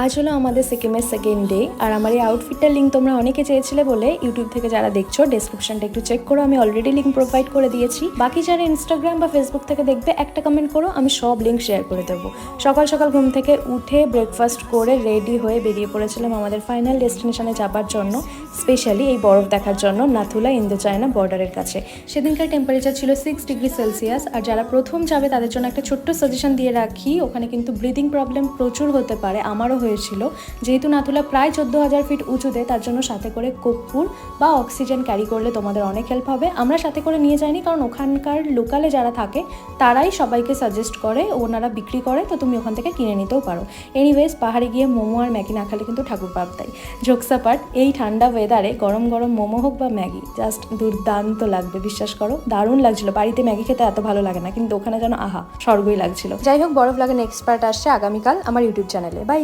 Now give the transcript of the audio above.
আজ হলো আমাদের সিকিমের সেকেন্ড ডে আর আমার এই আউটফিটটার লিঙ্ক তোমরা অনেকে চেয়েছিলে বলে ইউটিউব থেকে যারা দেখছ ডেসক্রিপশনটা একটু চেক করো, আমি অলরেডি লিঙ্ক প্রোভাইড করে দিয়েছি। বাকি যারা ইনস্টাগ্রাম বা ফেসবুক থেকে দেখবে, একটা কমেন্ট করো, আমি সব লিঙ্ক শেয়ার করে দেবো। সকাল সকাল ঘুম থেকে উঠে ব্রেকফাস্ট করে রেডি হয়ে বেরিয়ে পড়েছিলাম আমাদের ফাইনাল ডেস্টিনেশনে যাবার জন্য স্পেশালি এই বরফ দেখার জন্য নাথুলা ইন্দো চায়না বর্ডারের কাছে। সেদিনকার টেম্পারেচার ছিল সিক্স ডিগ্রি সেলসিয়াস আর যারা প্রথম যাবে তাদের জন্য একটা ছোট্ট সাজেশন দিয়ে রাখি, ওখানে কিন্তু ব্রিদিং প্রবলেম প্রচুর হতে পারে, আমারও হয়েছিল। যেহেতু নাথুলা প্রায় চোদ্দ হাজার ফিট উঁচুতে, তার জন্য সাথে করে কর্পূর বা অক্সিজেন ক্যারি করলে তোমাদের অনেক হেল্প হবে। আমরা সাথে করে নিয়ে যাইনি, কারণ ওখানকার লোকালে যারা থাকে, তারাই সবাইকে সাজেস্ট করে, ওনারা বিক্রি করে, তো তুমি ওখান থেকে কিনে নিতেও পারো। এনিওয়েজ পাহাড়ে গিয়ে মোমো আর ম্যাগি না খেলে কিন্তু ঠাকুর পাপ দেয়। ঝোকসাপাট এই ঠান্ডা ওয়েদারে গরম গরম মোমো হোক বা ম্যাগি জাস্ট দুর্দান্ত লাগবে, বিশ্বাস করো। দারুণ লাগছিল। বাড়িতে ম্যাগি খেতে এত ভালো লাগে না, কিন্তু ওখানে যেন আহা, স্বর্গই লাগছিল। যাই হোক, বরফ লাগানো এক্সপার্ট আসছে আগামীকাল আমার ইউটিউব চ্যানেলে বাই